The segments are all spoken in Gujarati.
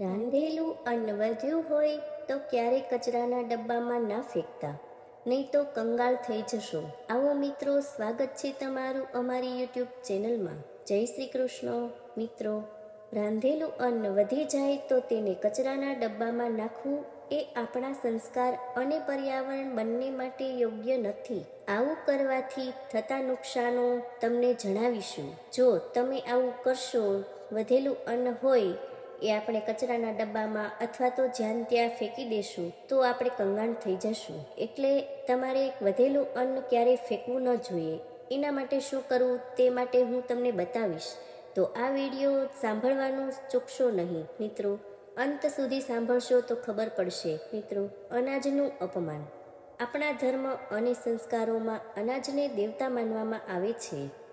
રાંધેલું અન્ન વધ્યું હોય તો ક્યારેય કચરાના ડબ્બામાં ના ફેંકતા. નહીં તો કંગાળ થઈ જશો. આવો મિત્રો, સ્વાગત છે તમારું અમારી યુટ્યુબ ચેનલમાં. જય શ્રી કૃષ્ણ. મિત્રો, રાંધેલું અન્ન વધી જાય તો તેને કચરાના ડબ્બામાં નાખવું એ આપણા સંસ્કાર અને પર્યાવરણ બંને માટે યોગ્ય નથી. આવું કરવાથી થતા નુકસાનો તમને જણાવીશું. જો તમે આવું કરશો, વધેલું અન્ન હોય એ આપણે કચરાના ડબ્બામાં અથવા તો જ્યાં ત્યાં ફેંકી દેશું, તો આપણે કંગાણ થઈ જશું. એટલે તમારે વધેલું અન્ન ક્યારેય ફેંકવું ન જોઈએ. એના માટે શું કરવું તે માટે હું તમને બતાવીશ. તો આ વીડિયો સાંભળવાનું ચૂકશો નહીં. મિત્રો, અંત સુધી સાંભળશો તો ખબર પડશે. મિત્રો, અનાજનું અપમાન. આપણા ધર્મ અને સંસ્કારોમાં અનાજને દેવતા માનવામાં આવે છે.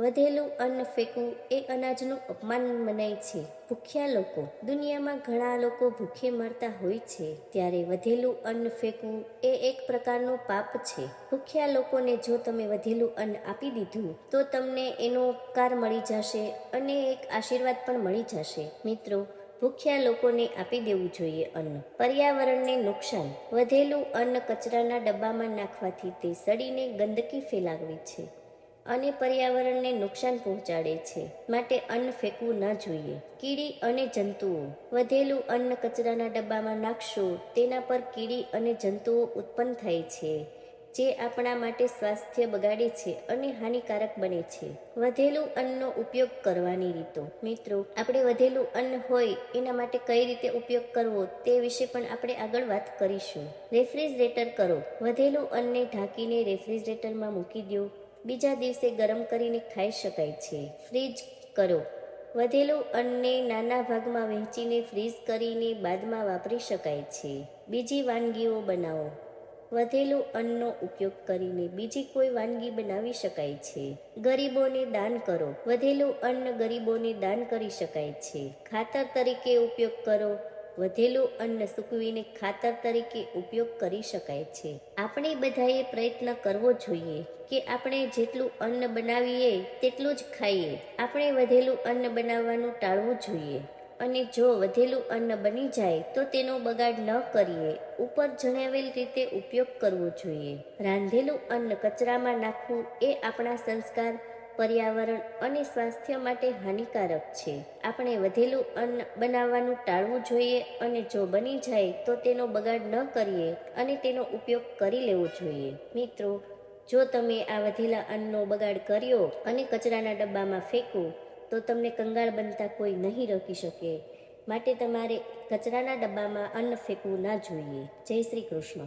વધેલું અન્ન ફેંકવું એ અનાજનું અપમાન મનાય છે. ભૂખ્યા લોકો દુનિયામાં ઘણા લોકો ભૂખે મરતા હોય છે. ત્યારે વધેલું અન્ન ફેંકવું એ એક પ્રકારનું પાપ છે. ભૂખ્યા લોકોને જો તમે વધેલું અન્ન આપી દીધું, તો તમને એનો ઉપકાર મળી જશે અને એક આશીર્વાદ પણ મળી જશે. મિત્રો, ભૂખ્યા લોકોને આપી દેવું જોઈએ અન્ન. પર્યાવરણને નુકસાન. વધેલું અન્ન કચરાના ડબ્બામાં નાખવાથી તે સડીને ગંદકી ફેલાવવી છે. અને પર્યાવરણને નુકસાન પહોંચાડે છે. માટે અન્ન ફેંકવું ન જોઈએ. કીડી અને જંતુઓ. વધેલું અન્ન કચરાના ડબ્બામાં નાખશો, તેના પર કીડી અને જંતુઓ ઉત્પન્ન થાય છે, જે આપણા માટે સ્વાસ્થ્ય બગાડે છે અને હાનિકારક બને છે. વધેલું અન્નનો ઉપયોગ કરવાની રીતો. મિત્રો, આપણે વધેલું અન્ન હોય એના માટે કઈ રીતે ઉપયોગ કરવો તે વિશે પણ આપણે આગળ વાત કરીશું. રેફ્રિજરેટર કરો. વધેલું અન્નને ઢાંકીને રેફ્રિજરેટરમાં મૂકી દો. બીજા દિવસે ગરમ કરીને ખાઈ શકાય છે. ફ્રીજ કરો. વધેલું અન્નને નાના ભાગમાં વહેંચીને ફ્રીઝ કરીને બાદમાં વાપરી શકાય છે. બીજી વાનગીઓ બનાવો. વધેલું અન્નનો ઉપયોગ કરીને બીજી કોઈ વાનગી બનાવી શકાય છે. ગરીબોને દાન કરો. વધેલું અન્ન ગરીબોને દાન કરી શકાય છે. ખાતર તરીકે ઉપયોગ કરો. વધેલું અન્ન સૂકવીને ખાતર તરીકે ઉપયોગ કરી શકાય છે. આપણે બધાએ પ્રયત્ન કરવો જોઈએ કે આપણે જેટલું અન્ન બનાવીએ તેટલું જ ખાઈએ. આપણે વધેલું અન્ન બનાવવાનું ટાળવું જોઈએ. અને જો વધેલું અન્ન બની જાય તો તેનો બગાડ ન કરીએ. ઉપર જણાવેલ રીતે ઉપયોગ કરવો જોઈએ. રાંધેલું અન્ન કચરામાં નાખવું એ આપણા સંસ્કાર પર્યાવરણ અને સ્વાસ્થ્ય માટે હાનિકારક છે. આપણે વધેલું અન્ન બનાવવાનું ટાળવું જોઈએ અને જો બની જાય તો તેનો બગાડ ન કરીએ અને તેનો ઉપયોગ કરી લેવો જોઈએ. મિત્રો, જો તમે આ વધેલા અન્નનો બગાડ કર્યો અને કચરાના ડબ્બામાં ફેંકો, તો તમને કંગાળ બનતા કોઈ નહીં રોકી શકે. માટે તમારે કચરાના ડબ્બામાં અન્ન ફેંકવું ના જોઈએ. જય શ્રી કૃષ્ણ.